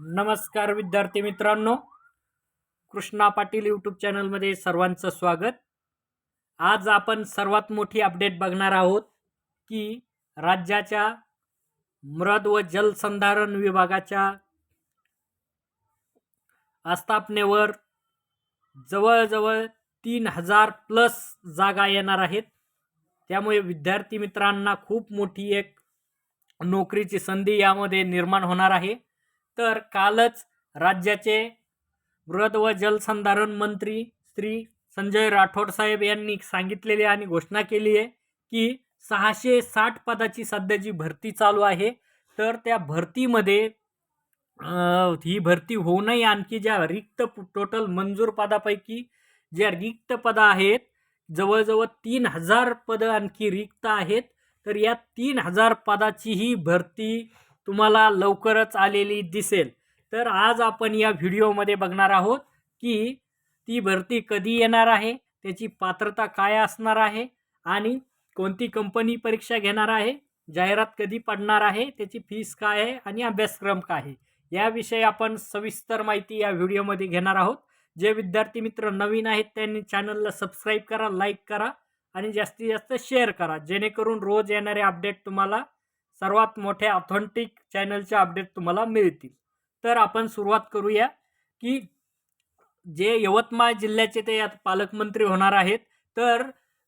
नमस्कार विद्यार्थी मित्रांनो. कृष्णा पाटील यूट्यूब चॅनलमध्ये सर्वांचं स्वागत. आज आपण सर्वात मोठी अपडेट बघणार आहोत की राज्याच्या मृद व जलसंधारण विभागाच्या आस्थापनेवर जवळजवळ तीन हजार प्लस जागा येणार आहेत. त्यामुळे विद्यार्थी मित्रांना खूप मोठी एक नोकरीची संधी यामध्ये निर्माण होणार आहे. तर कालच राज्याचे बृहद व जलसंधारण मंत्री श्री संजय राठोड साहेब यांनी सांगितलेली आणि घोषणा केली आहे की सहाशे साठ पदाची सध्या जी भरती चालू आहे तर त्या भरतीमध्ये ही भरती होऊनही आणखी ज्या रिक्त टोटल मंजूर पदापैकी ज्या रिक्त पदं आहेत जवळजवळ तीन हजार पदं आणखी रिक्त आहेत तर या तीन हजार पदाचीही भरती तुम्हाला लवकरच आलेली दिसेल. तर आज आपण या व्हिडिओमध्ये बघणार आहोत की ती भरती कधी येणार आहे त्याची पात्रता काय असणार आहे आणि कोणती कंपनी परीक्षा घेणार आहे जाहिरात कधी पडणार आहे त्याची फीस काय आहे आणि अभ्यासक्रम काय आहे. याविषयी आपण सविस्तर माहिती या व्हिडिओमध्ये घेणार आहोत. जे विद्यार्थी मित्र नवीन आहेत त्यांनी चॅनलला सबस्क्राईब करा लाईक करा आणि जास्तीत जास्त शेअर करा. जेणेकरून रोज येणारे अपडेट तुम्हाला सर्वात मोठ्या ऑथेंटिक चॅनलचे अपडेट तुम्हाला मिळतील. तर आपण सुरुवात करूया की जे यवतमाळ जिल्ह्याचे ते यात पालकमंत्री होणार आहेत. तर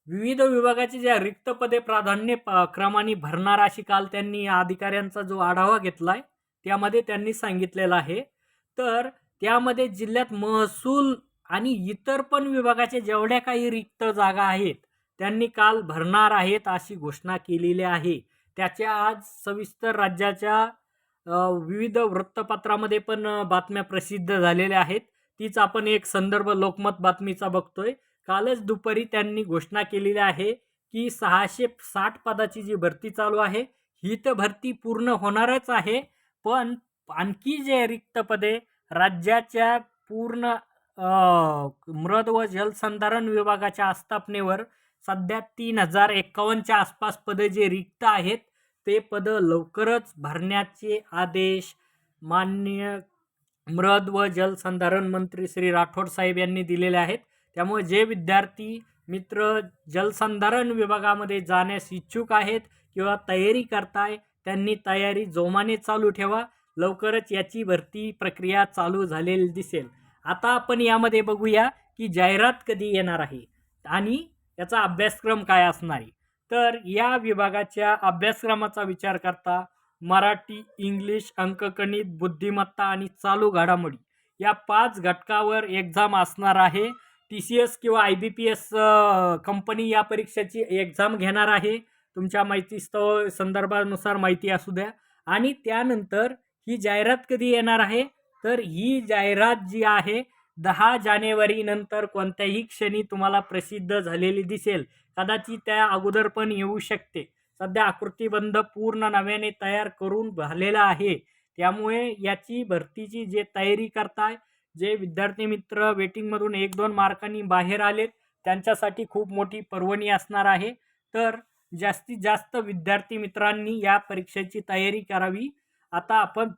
विविध विभागाची ज्या रिक्त पदे प्राधान्य प- क्रमाने भरणार अशी काल त्यांनी अधिकाऱ्यांचा जो आढावा घेतला आहे त्यामध्ये त्यांनी सांगितलेलं आहे. तर त्यामध्ये जिल्ह्यात महसूल आणि इतर पण विभागाच्या जेवढ्या काही रिक्त जागा आहेत त्यांनी काल भरणार आहेत अशी घोषणा केलेली आहे. त्याच्या आज सविस्तर राज्याच्या विविध वृत्तपत्रामध्ये पण बातम्या प्रसिद्ध झालेल्या आहेत. तीच आपण एक संदर्भ लोकमत बातमीचा बघतोय. कालच दुपारी त्यांनी घोषणा केलेली आहे की सहाशे साठ पदाची जी भरती चालू आहे ही तर भरती पूर्ण होणारच आहे. पण आणखी जे रिक्त पदे राज्याच्या पूर्ण मृद व जलसंधारण विभागाच्या आस्थापनेवर सध्या तीन हजार एक्कावन्नच्या आसपास पदं जे रिक्त आहेत ते पदं लवकरच भरण्याचे आदेश मान्य मृद व जलसंधारण मंत्री श्री राठोड साहेब यांनी दिलेले आहेत. त्यामुळे जे विद्यार्थी मित्र जलसंधारण विभागामध्ये जाण्यास इच्छुक आहेत किंवा तयारी करताय त्यांनी तयारी जोमाने चालू ठेवा. लवकरच याची भरती प्रक्रिया चालू झालेली दिसेल. आता आपण यामध्ये बघूया की जाहिरात कधी येणार आहे आणि याचा अभ्यासक्रम काय असणार? आहे तर या विभागाच्या अभ्यासक्रमाचा विचार करता मराठी इंग्लिश अंकगणित बुद्धिमत्ता आणि चालू घडामोडी या पाच घटकावर एक्झाम असणार आहे. टी सी एस किंवा I B P S company या परीक्षेची एक्झाम घेणार आहे. तुमच्या माहिती स्तव संदर्भानुसार माहिती असू द्या. आणि त्यानंतर ही जाहिरात कधी येणार आहे? तर ही जाहिरात जी आहे दहा जानेवारी नंतर कोणत्याही क्षणी तुम्हाला प्रसिद्ध झालेली दिसेल. कदाचित त्या अगोदर पण येऊ शकते. सध्या आकृतीबंध पूर्ण नव्याने तयार करून झालेला आहे. त्यामुळे याची भरतीची जे तयारी करताय जे विद्यार्थी मित्र वेटिंगमधून एक दोन मार्कांनी बाहेर आलेत त्यांच्यासाठी खूप मोठी पर्वणी असणार आहे. तर जास्तीत जास्त विद्यार्थी मित्रांनी या परीक्षेची तयारी करावी. आता आपण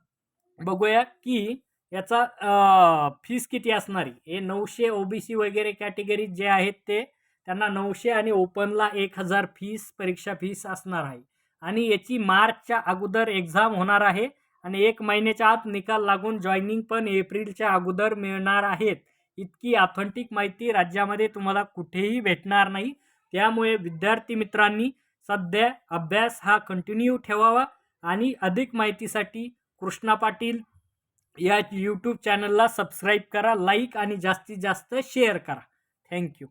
बघूया की याचा फीस किती असणारी हे नऊशे ओ बी सी वगैरे कॅटेगरी जे आहेत ते त्यांना नऊशे आणि ओपनला एक हजार फीस परीक्षा फीस असणार आहे. आणि याची मार्चच्या अगोदर एक्झाम होणार आहे आणि एक महिन्याच्या आत निकाल लागून जॉईनिंग पण एप्रिलच्या अगोदर मिळणार आहेत. इतकी ऑथेंटिक माहिती राज्यामध्ये तुम्हाला कुठेही भेटणार नाही. त्यामुळे विद्यार्थी मित्रांनी सध्या अभ्यास हा कंटिन्यू ठेवावा आणि अधिक माहितीसाठी कृष्णा पाटील या यूट्यूब चॅनलला सबस्क्राईब करा लाईक आणि जास्तीत जास्त शेअर करा. थँक्यू